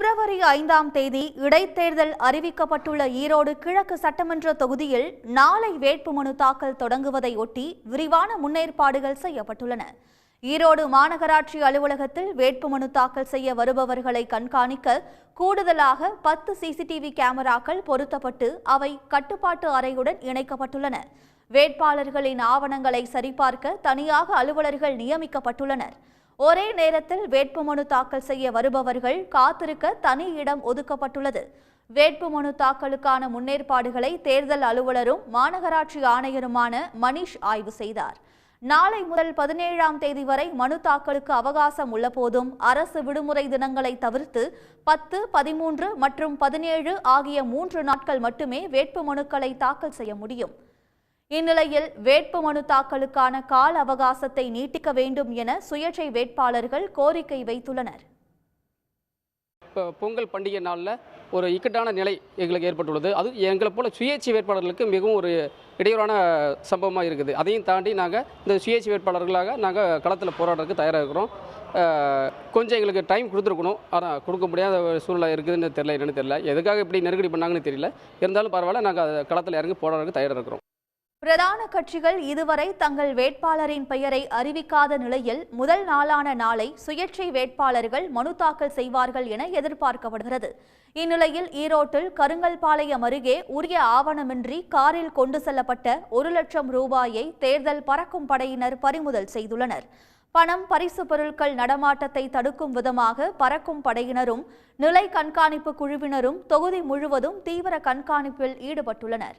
பிப்ரவரி ஐந்தாம் தேதி இடைத்தேர்தல் அறிவிக்கப்பட்டுள்ள ஈரோடு கிழக்கு சட்டமன்ற தொகுதியில் நாளை வேட்புமனு தாக்கல் தொடங்குவதை ஒட்டி விரிவான முன்னேற்பாடுகள் செய்யப்பட்டுள்ளன. ஈரோடு மாநகராட்சி அலுவலகத்தில் வேட்புமனு தாக்கல் செய்ய வருபவர்களை கண்காணிக்க கூடுதலாக பத்து சிசிடிவி கேமராக்கள் பொருத்தப்பட்டு அவை கட்டுப்பாட்டு அறையுடன் இணைக்கப்பட்டுள்ளன. வேட்பாளர்களின் ஆவணங்களை சரிபார்க்க தனியாக அலுவலர்கள் நியமிக்கப்பட்டுள்ளனர். ஒரே நேரத்தில் வேட்புமனு தாக்கல் செய்ய வருபவர்கள் காத்திருக்க தனி இடம் ஒதுக்கப்பட்டுள்ளது. வேட்புமனு தாக்கலுக்கான முன்னேற்பாடுகளை தேர்தல் அலுவலரும் மாநகராட்சி ஆணையருமான மணிஷ் ஆய்வு செய்தார். நாளை முதல் பதினேழாம் தேதி வரை மனு தாக்கலுக்கு அவகாசம் உள்ளபோதும் அரசு விடுமுறை தினங்களை தவிர்த்து பத்து பதிமூன்று மற்றும் பதினேழு ஆகிய மூன்று நாட்கள் மட்டுமே வேட்புமனுக்களை தாக்கல் செய்ய முடியும். இந்நிலையில் வேட்புமனு தாக்கலுக்கான கால அவகாசத்தை நீட்டிக்க வேண்டும் என சுயேட்சை வேட்பாளர்கள் கோரிக்கை வைத்துள்ளனர். இப்போ பொங்கல் பண்டிகை நாளில் ஒரு இக்கட்டான நிலை எங்களுக்கு ஏற்பட்டுள்ளது. அது எங்களை போல சுயேட்சை வேட்பாளர்களுக்கு மிகவும் ஒரு இடையூறான சம்பவமாக இருக்குது. அதையும் தாண்டி நாங்கள் இந்த சுயேட்சை வேட்பாளர்களாக நாங்கள் களத்தில் போராடுறதுக்கு தயாராக இருக்கிறோம் கொஞ்சம் எங்களுக்கு டைம் கொடுத்துருக்கணும். ஆனால் கொடுக்க முடியாத ஒரு சூழ்நிலை இருக்குதுன்னு தெரியல என்னென்னு தெரியல. எதுக்காக இப்படி நெருக்கடி பண்ணாங்கன்னு தெரியல. இருந்தாலும் பரவாயில்ல நாங்கள் களத்தில் இறங்கி போராடுறதுக்கு தயாராக இருக்கிறோம் பிரதான கட்சிகள் இதுவரை தங்கள் வேட்பாளரின் பெயரை அறிவிக்காத நிலையில் முதல் நாளான நாளை சுயேட்சை வேட்பாளர்கள் மனு தாக்கல் செய்வார்கள் என எதிர்பார்க்கப்படுகிறது. இந்நிலையில் ஈரோட்டில் கருங்கல்பாளையம் அருகே உரிய ஆவணமின்றி காரில் கொண்டு செல்லப்பட்ட ஒரு லட்சம் ரூபாயை தேர்தல் பறக்கும் படையினர் பறிமுதல் செய்துள்ளனர். பணம் பரிசு பொருட்கள் நடமாட்டத்தை தடுக்கும் விதமாக பறக்கும் படையினரும் நிலை கண்காணிப்பு குழுவினரும் தொகுதி முழுவதும் தீவிர கண்காணிப்பில் ஈடுபட்டுள்ளனர்.